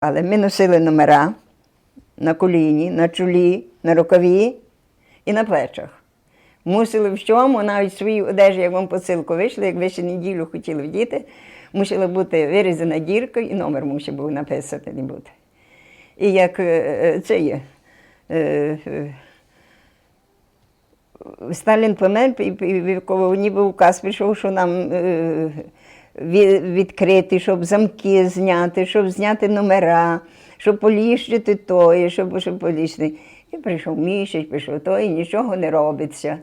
Але ми носили номера на коліні, на чолі, на рукаві і на плечах. Мусили в чому, навіть в своїй одежі, як вам посилку вийшли, як ви ще неділю хотіли вдіти, мусила бути вирізана дірка і номер мусив був написаний бути. І як е, е, це є. е, Сталін помер, і- коли ніби указ пішов, що нам відкрити, щоб замки зняти, щоб зняти номера, щоб поліщити то, щоб, щоб поліщити. І прийшов місяць, прийшов то, і нічого не робиться.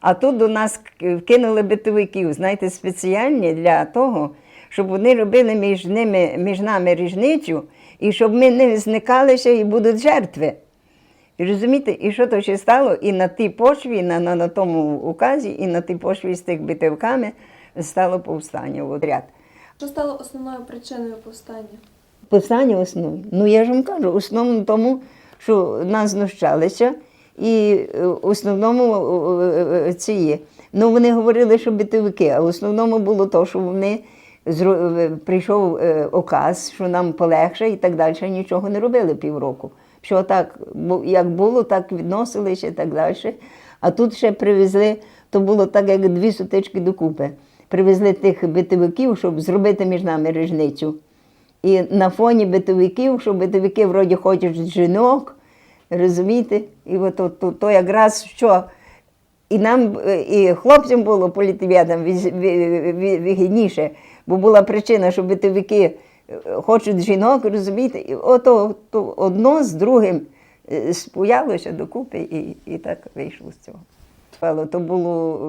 А тут до нас к- вкинули битовиків, знаєте, спеціальні для того, щоб вони робили між ними, між нами різницю, і щоб ми не зникалися і будуть жертви. І розумієте, і що то ще стало? І на тій почві, на, на, на тому указі, і на тій почві з тих битивками стало повстання в отряд. Що стало основною причиною повстання? Повстання основне. Ну я ж вам кажу, основному тому, що нас знущалися, і е, в основному е, е, ці є. Ну вони говорили, що битовики, а в основному було то, що вони прийшов указ, що нам полегше і так далі. Нічого не робили півроку. Що так, як було, так відносилися і так далі. А тут ще привезли, то було так, як дві сутички докупи. Привезли тих битовиків, щоб зробити між нами різницю. І на фоні битовиків, що битовики вроді хочуть жінок, розумієте? І от то, то, то якраз що. І нам, е, і хлопцям було політв'ятам вигідніше, бо була причина, що битовики е, хочуть жінок, розумієте? І ото то одно з другим е, спуялося докупи, і, і так вийшло з цього. То було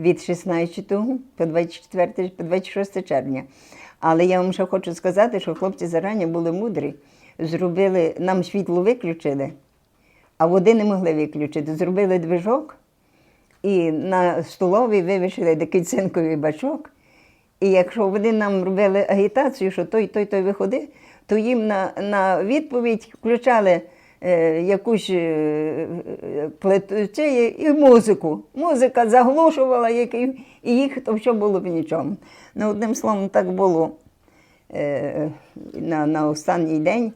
від 16 по 24, по 26 червня. Але я вам ще хочу сказати, що хлопці зарані були мудрі. Зробили, нам світло виключили, а води не могли виключити. Зробили движок і на столовій вивішили такий цинковий бачок. І якщо вони нам робили агітацію, що той, той, той виходи, то їм на, на відповідь включали якусь е, і музику. Музика заглушувала і їх то все було в нічому. Ну, одним словом, так було е, на, на останній день,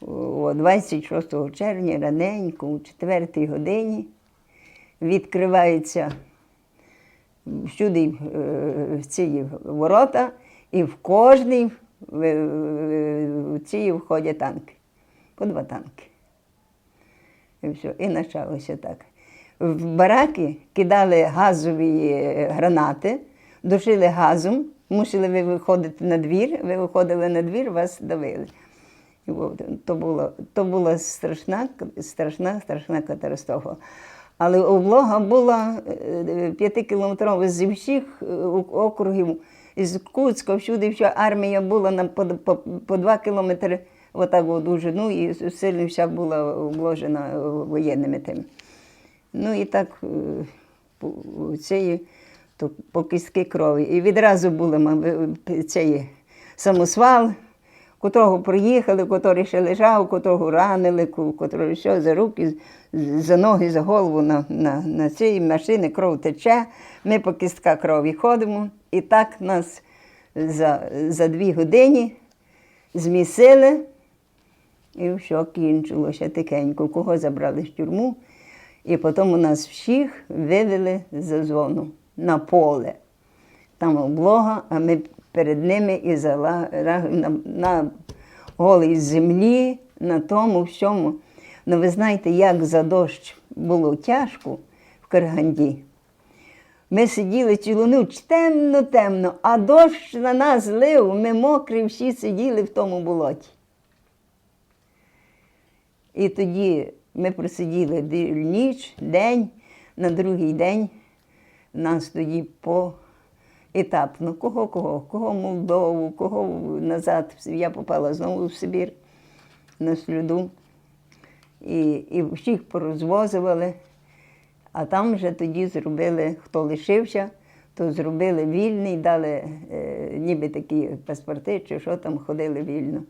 о 26 червня, раненько, у 4 годині, відкривається всюди е, ці ворота, і в кожній в ці входять танки. По два танки. І все, і почалося так. В бараки кидали газові е, гранати, душили газом, мусили ви виходити на двір, ви виходили на двір, вас давили. То була, то була страшна, страшна, страшна катастрофа. Але облога була е, п'ятикілометрова зі всіх е, округів, з Куцька, всюди вся армія була на по, по, по два кілометри отак у довжину, і сильно вся була обложена е, воєнними тими. Ну і так е, цієї, то по кістки крові. І відразу були ма- цієї самосвал, котрого приїхали, котрий ще лежав, котрого ранили, котрого все за руки, за ноги, за голову на, на, на цій машини кров тече. Ми по кістках крові ходимо. І так нас за, за дві години змісили. І все кінчилося тихенько. Кого забрали в тюрму, і потім у нас всіх вивели за зону на поле. Там облога, а ми перед ними і зала, на, на голій землі, на тому всьому. Ну ви знаєте, як за дощ було тяжко в Караганді. Ми сиділи цілу ніч темно-темно, а дощ на нас лив, ми мокрі всі сиділи в тому болоті. І тоді ми просиділи ніч, день, на другий день нас тоді по етапно, кого, кого, кого в Молдову, кого назад. Я попала знову в Сибір на сліду. І, і всіх порозвозували. А там вже тоді зробили, хто лишився, то зробили вільний, дали е, ніби такі паспорти, чи що там ходили вільно.